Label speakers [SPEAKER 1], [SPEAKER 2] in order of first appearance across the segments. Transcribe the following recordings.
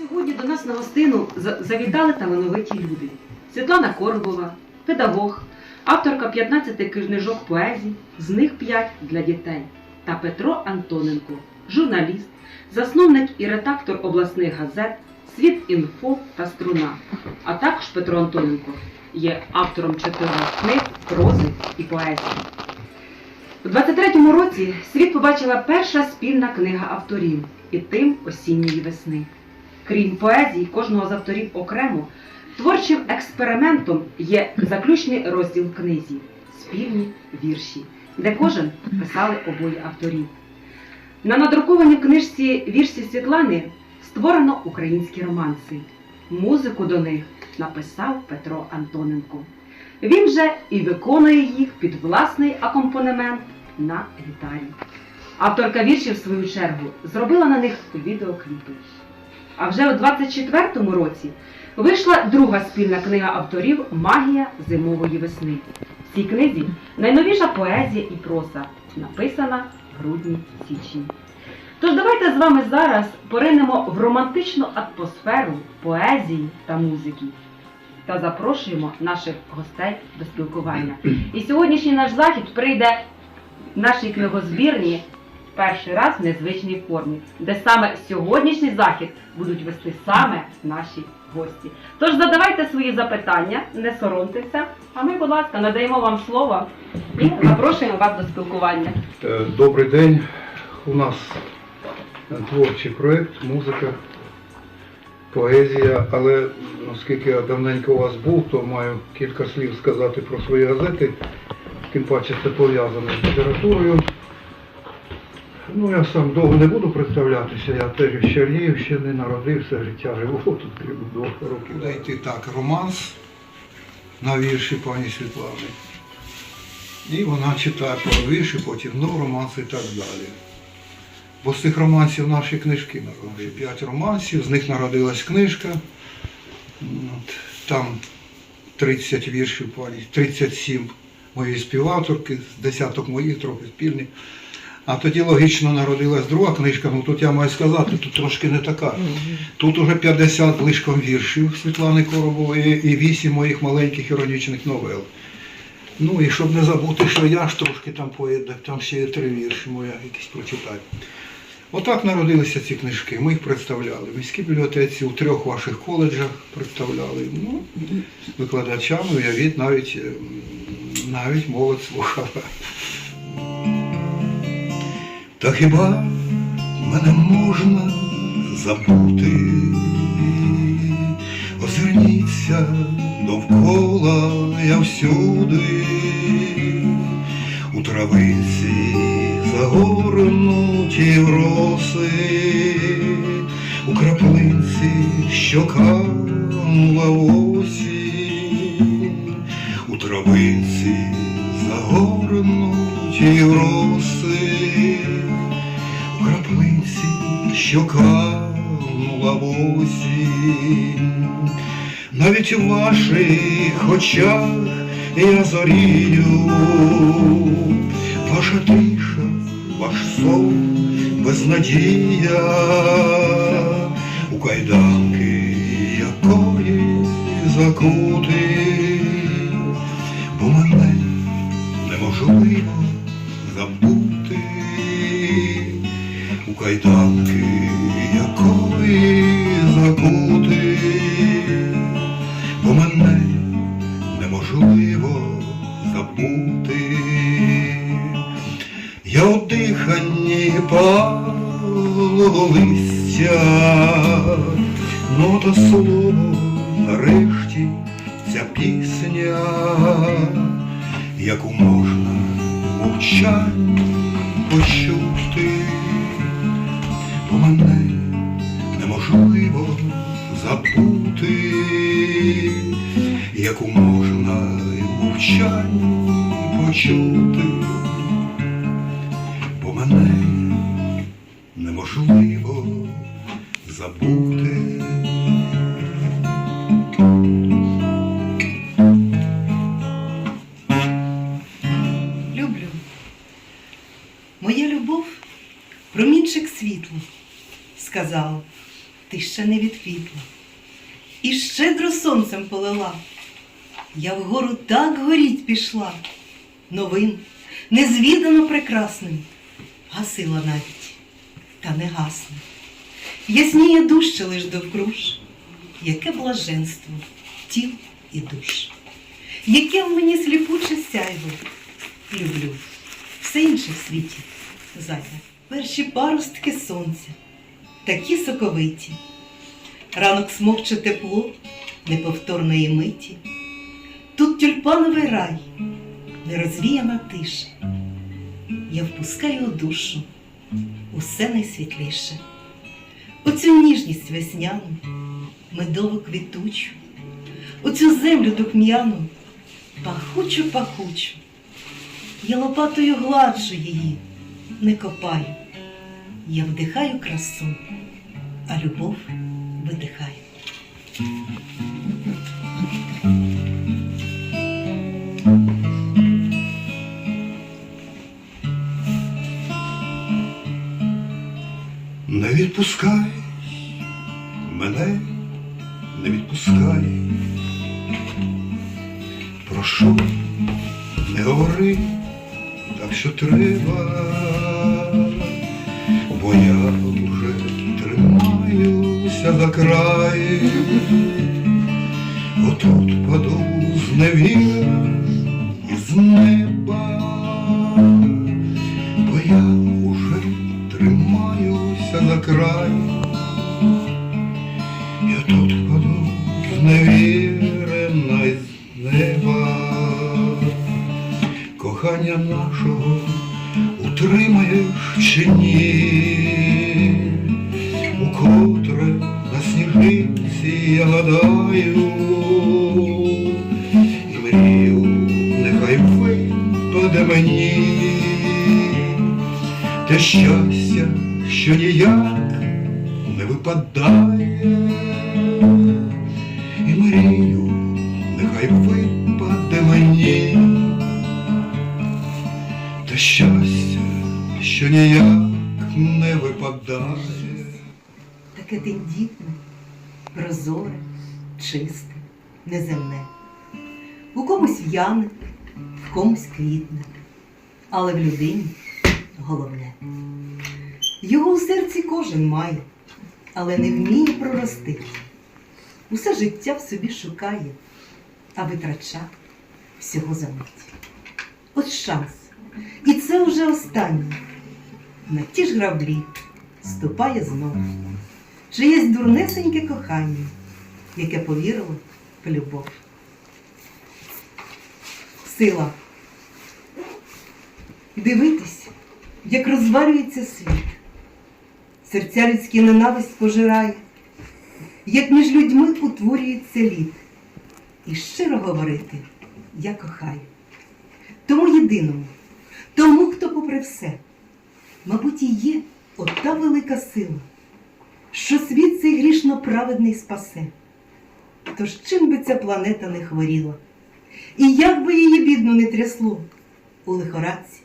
[SPEAKER 1] Сьогодні до нас на гостину завітали талановиті люди. Світлана Коробова, педагог, авторка 15 книжок поезій, з них 5 для дітей, та Петро Антоненко, журналіст, засновник і редактор обласних газет Світ інфо та струна. А також Петро Антоненко є автором чотирьох книг, прози і поезії. У 23-му році світ побачила перша спільна книга авторів і тим осінньої весни. Крім поезії, кожного з авторів окремо, творчим експериментом є заключний розділ книзі спільні вірші, де кожен писали обоє авторів. На надрукованій книжці вірші Світлани створено українські романси. Музику до них написав Петро Антоненко. Він же і виконує їх під власний акомпанемент на гітарі. Авторка віршів, в свою чергу, зробила на них відеокліпи. А вже у 24-му році вийшла друга спільна книга авторів Магія зимової весни. В цій книзі найновіша поезія і проса, написана в грудні-січні. Тож давайте з вами зараз поринемо в романтичну атмосферу поезії та музики та запрошуємо наших гостей до спілкування. І сьогоднішній наш захід прийде в нашій книгозбірні перший раз в незвичній формі, де саме сьогоднішній захід будуть вести саме наші гості. Тож задавайте свої запитання, не соромтеся, а ми, будь ласка, надаємо вам слово і запрошуємо вас до спілкування.
[SPEAKER 2] Е, Добрий день. У нас творчий проєкт, музика, поезія, але оскільки я давненько у вас був, то маю кілька слів сказати про свої газети, тим паче це пов'язане з літературою. Ну, я сам довго не буду представлятися, я теж із Чернігівщини, народився, життя живу тут крім двох років. Буде йти так, романс на вірші пані Світлани. І вона читає про вірші, потім ну, романс і так далі. Бо з цих романсів наші книжки народилися. П'ять романсів, з них народилась книжка. От, Там 30 віршів пані, 37 моєї співавторки, десяток моїх трохи спільні. А тоді логічно народилась друга книжка, ну тут я маю сказати, тут трошки не така. Тут уже 50 лишком віршів Світлани Коробової і 8 моїх маленьких іронічних новел. Ну і щоб не забути, що я ж трошки там поїду, там ще є три вірші мої якісь прочитаю. Отак народилися ці книжки. Ми їх представляли в міській бібліотеці, у трьох ваших коледжах представляли. Ну, викладачам, уявіть, навіть, ем, навіть молодь слухала. Та хіба мене можна забути? Озирніться довкола я всюди, у травиці загорнуті роси, у краплинці, що канула осінь, у травиці загорнуті роси, що канула осінь. Навіть у ваших очах я зорію, ваша тиша, ваш сон, безнадія, у кайданки якої закути, бо мене неможливо забути, у кайданки закути, бо мене неможливо забути. Я у диханні палого листя, нота слово нарешті ця пісня, яку можна в почути, бо мене забути, яку можна в мовчанні почути, бо мене неможливо забути.
[SPEAKER 3] Люблю. Моя любов промінчик світла, сказав, тиша ще не відквітла, і щедро сонцем полила. Я вгору так горіть пішла, новим, незвідано прекрасним, гасила навіть, та не гасне. Ясніє дужче лиш довкруж, яке блаженство тіл і душ, яке в мені сліпуче сяйво, люблю, все інше в світі зайве. Перші паростки сонця, такі соковиті, ранок смокче тепло неповторної миті. Тут тюльпановий рай, нерозвіяна тиша. Я впускаю у душу усе найсвітліше. Оцю ніжність весняну, медово квітучу, оцю землю духм'яну, пахучу пахучу. Я лопатою гладжу її, не копаю. Я вдихаю красу, а любов видихаю.
[SPEAKER 2] Не відпускай мене, не відпускай. Прошу, не говори так, що треба, бо я вже тримаюся за край. Отут паду з і неба, ніяк не випадає.
[SPEAKER 3] таке тендітне, прозоре, чисте, неземне. У комусь в'яне, в комусь квітне, але в людині головне. Його у серці кожен має, але не вміє прорости. Усе життя в собі шукає, а витрача всього за мить. От шанс. І це вже останнє. На ті ж граблі ступає знову чиєсь дурнесеньке кохання, яке повірило в любов. Сила. Дивитись, як розвалюється світ. Серця людські ненависть пожирає, як між людьми утворюється лід. І щиро говорити я кохаю. Тому єдиному, тому, хто попри все, мабуть, і є ота велика сила що світ цей грішно праведний спасе. Тож чим би ця планета не хворіла, і як би її бідну не трясло у лихорадці,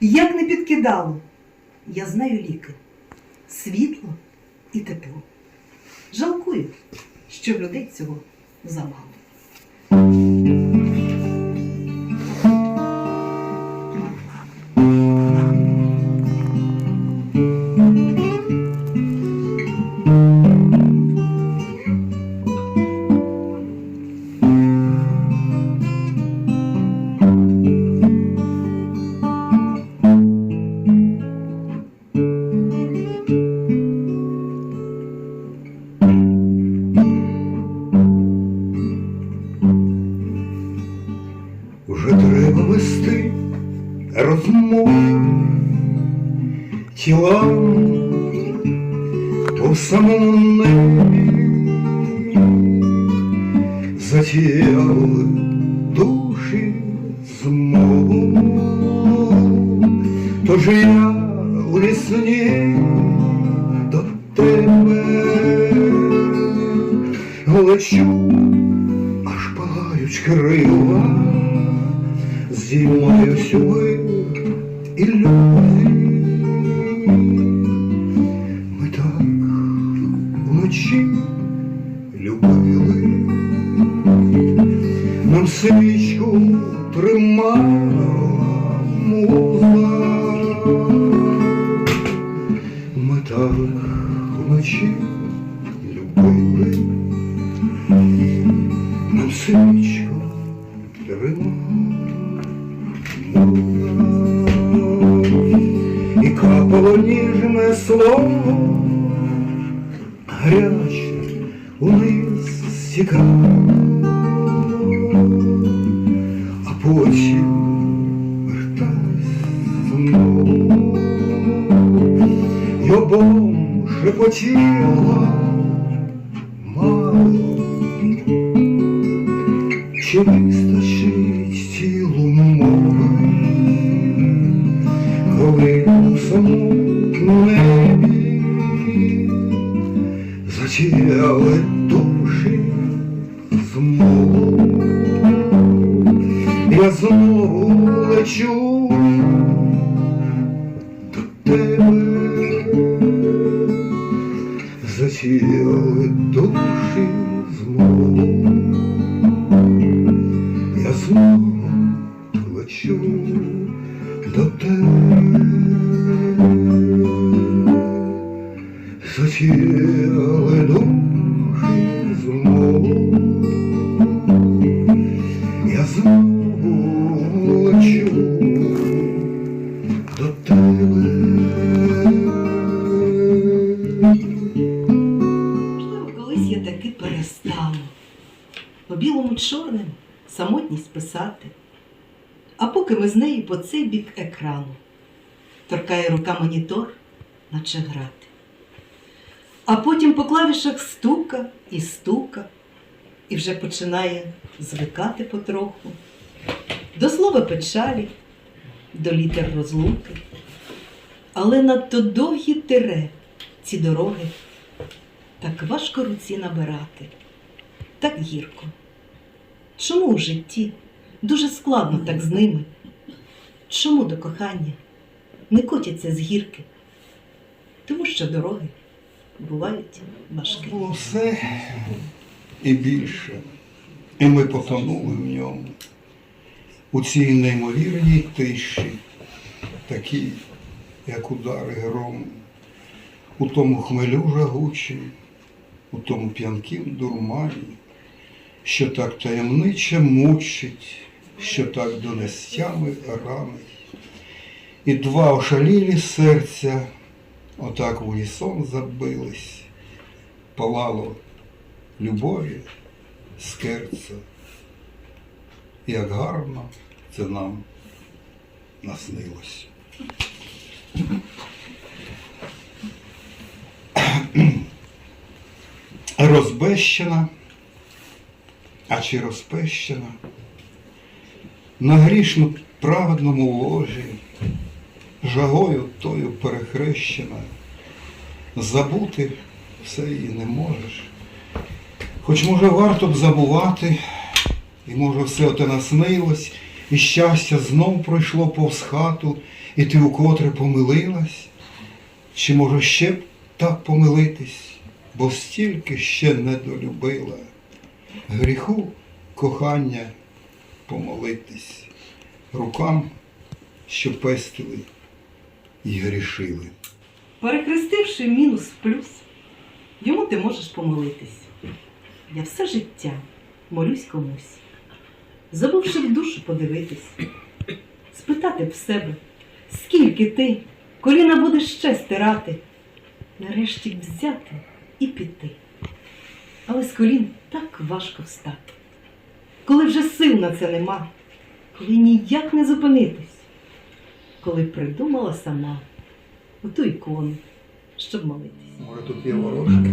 [SPEAKER 3] як не підкидало, я знаю ліки, світло і тепло. Жалкую, що в людей цього замало.
[SPEAKER 2] Лечу, аж палають крила, здіймаюсь у вир гаряче униз стікало, а потім верталась знову, й обом шепотіла мало, чи затіяли душі знову. Я знову лечу
[SPEAKER 3] торкає монітор, наче грати. А потім по клавішах стука і стука, і вже починає звикати потроху. До слова печалі, до літер розлуки. Але надто довгі тире ці дороги так важко руці набирати, так гірко. Чому у житті дуже складно так з ними? Чому до кохання не котяться з гірки? Тому що дороги бувають важкі.
[SPEAKER 2] Було все і більше, і ми потонули в ньому. У цій неймовірній тиші, такій, як удари грому, у тому хмелю жагучім, у тому п'янкім дурмані, що так таємниче мучить, що так до нестями ранить. І два ошалілі серця отак в унісон забились, палало любові скерця. Як гарно це нам наснилось. Розбещена, а чи розпещена, на грішно праведному ложі, жагою тою перехрещена, забути все її не можеш. Хоч може варто б забувати, і може все оте наснилось, і щастя знов пройшло повз хату, і ти укотре помилилась, чи може ще б так помилитись, бо стільки ще не долюбила. Гріху кохання помолитись, рукам, що пестили і грішили.
[SPEAKER 3] Перехрестивши мінус в плюс, йому ти можеш помолитись. Я все життя молюсь комусь, забувши в душу подивитись, спитати в себе, скільки ти коліна будеш ще стирати, нарешті взяти і піти. Але з колін так важко встати, коли вже сил на це нема, коли ніяк не зупинитись, коли придумала сама оту ікону, щоб молитись.
[SPEAKER 2] Може тут є ворожки?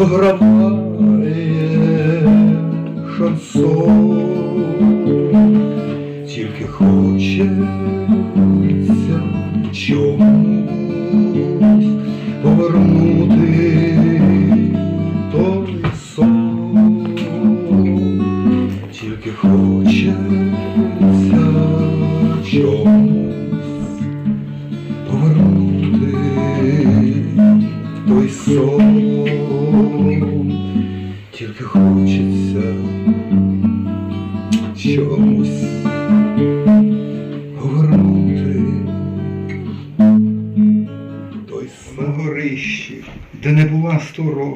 [SPEAKER 2] दोहरम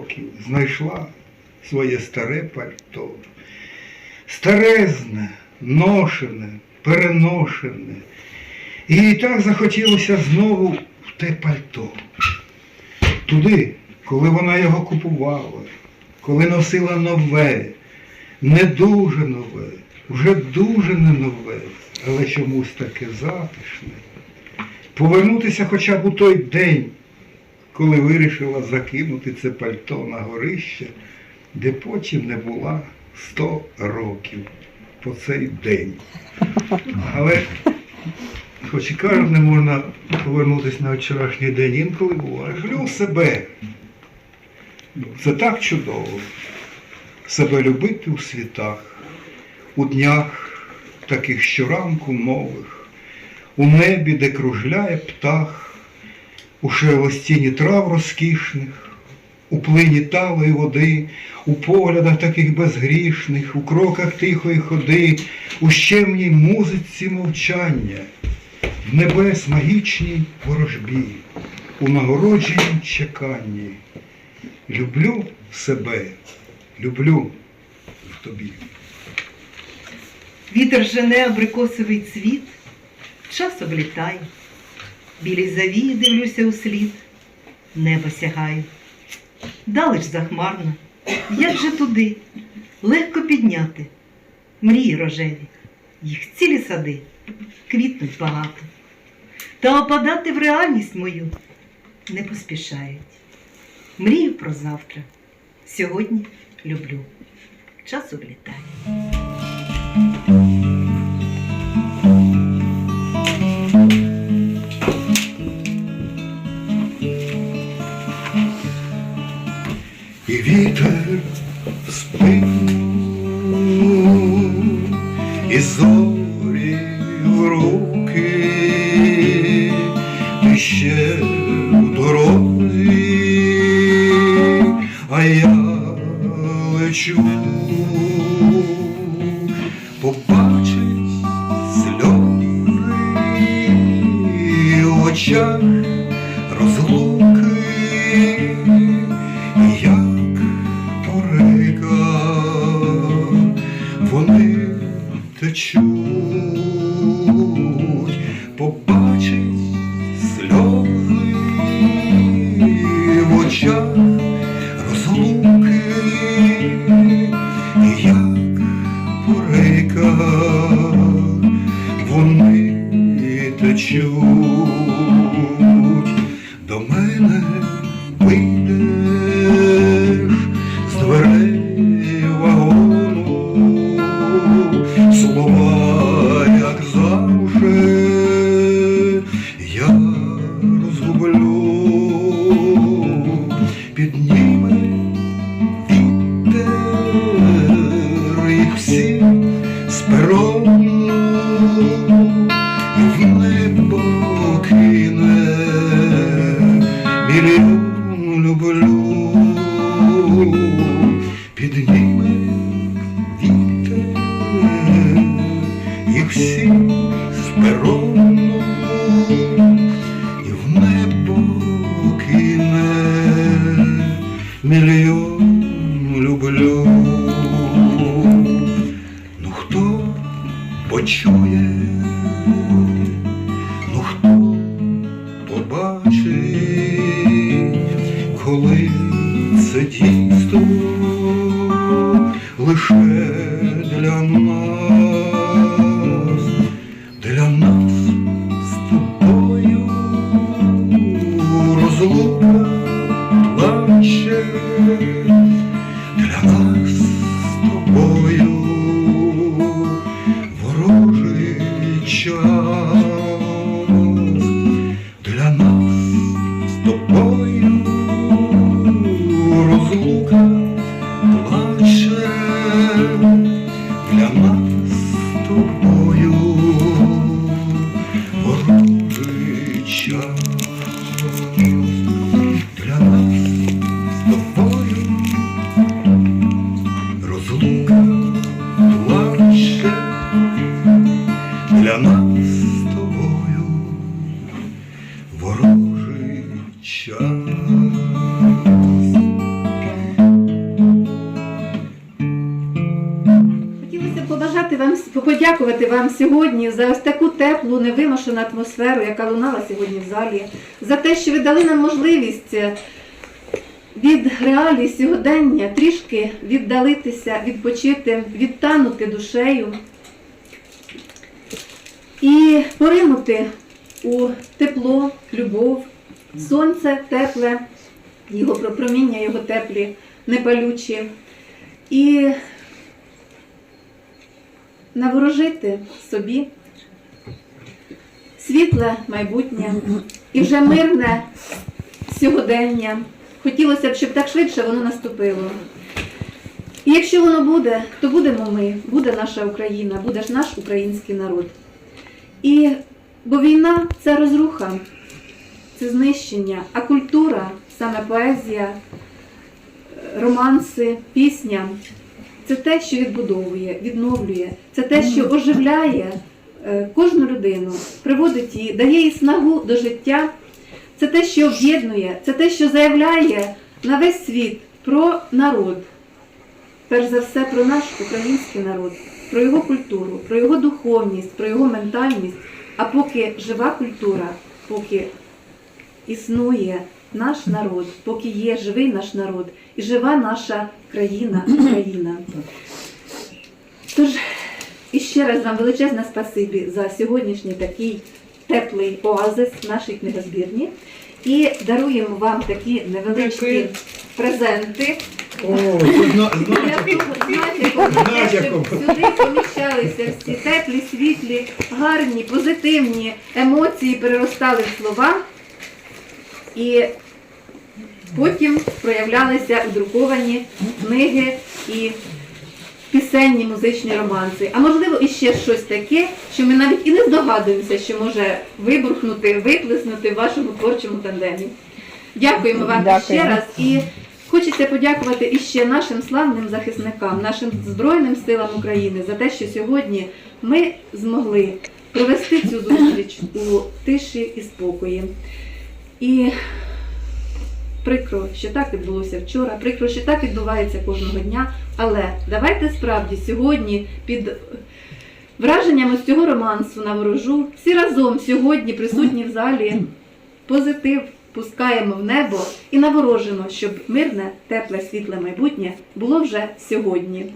[SPEAKER 2] років, знайшла своє старе пальто. Старезне, ношене, переношене. І так захотілося знову в те пальто. Туди, коли вона його купувала, коли носила нове, не дуже нове, вже дуже не нове, але чомусь таке затишне. Повернутися хоча б у той день, коли вирішила закинути це пальто на горище, де потім не була сто років по цей день. Але Хоч і кажуть, не можна повернутися на вчорашній день, інколи буває. Люблю себе. Це так чудово. Себе любити у світах, у днях таких щоранку нових, у небі, де кружляє птах, у шелестіні трав розкішних, у плині талої води, у поглядах таких безгрішних, у кроках тихої ходи, у щемній музиці мовчання в небес магічній ворожбі, у нагородженім чеканні. Люблю себе, люблю в тобі.
[SPEAKER 3] Вітер жене абрикосовий цвіт, час облітає. Білі завії дивлюся у слід, небо сягаю. Далеч захмарно, як же туди, легко підняти. Мрії рожеві, їх цілі сади, квітнуть багато. Та опадати в реальність мою не поспішають. Мрію про завтра, сьогодні люблю. Час облітає.
[SPEAKER 2] І зорі в руки, ти ще в дорозі, а я лечу, побачить сльози в очах
[SPEAKER 4] вам сьогодні за ось таку теплу, невимушену атмосферу, яка лунала сьогодні в залі, за те, що ви дали нам можливість е, від реалій сьогодення трішки віддалитися, відпочити, відтанути душею і поринути у тепло, любов, сонце тепле, його проміння, його теплі, непалючі. І наворожити собі світле майбутнє і вже мирне сьогодення. Хотілося б, щоб так швидше воно наступило. І якщо воно буде, то будемо ми, буде наша Україна, буде ж наш український народ. І бо війна це розруха, це знищення, а культура, саме поезія, романси, пісня це те, що відбудовує, відновлює, це те, що оживляє е, кожну людину, приводить її, дає їй снагу до життя. Це те, що об'єднує, це те, що заявляє на весь світ про народ. Перш за все про наш український народ, про його культуру, про його духовність, про його ментальність. А поки жива культура, поки існує наш народ, поки є живий наш народ і жива наша країна, Україна. Тож, іще раз вам величезне спасибі за сьогоднішній такий теплий оазис в нашій книгозбірні. І даруємо вам такі невеличкі
[SPEAKER 2] Дякую.
[SPEAKER 4] презенти.
[SPEAKER 2] О, зна,
[SPEAKER 4] знаєте,
[SPEAKER 2] Знаєте,
[SPEAKER 4] щоб сюди поміщалися всі теплі, світлі, гарні, позитивні емоції переростали в слова і потім проявлялися друковані книги і пісенні музичні романси. А можливо, і ще щось таке, що ми навіть і не здогадуємося, що може вибухнути, виплеснути в вашому творчому тандемі. Дякуємо вам ще раз і хочеться подякувати іще нашим славним захисникам, нашим Збройним силам України за те, що сьогодні ми змогли провести цю зустріч у тиші і спокої. І прикро, що так відбулося вчора, прикро, що так відбувається кожного дня. Але давайте справді сьогодні під враженням ось цього романсу на ворожу всі разом сьогодні присутні в залі позитив пускаємо в небо і наворожимо, щоб мирне, тепле, світле майбутнє було вже сьогодні.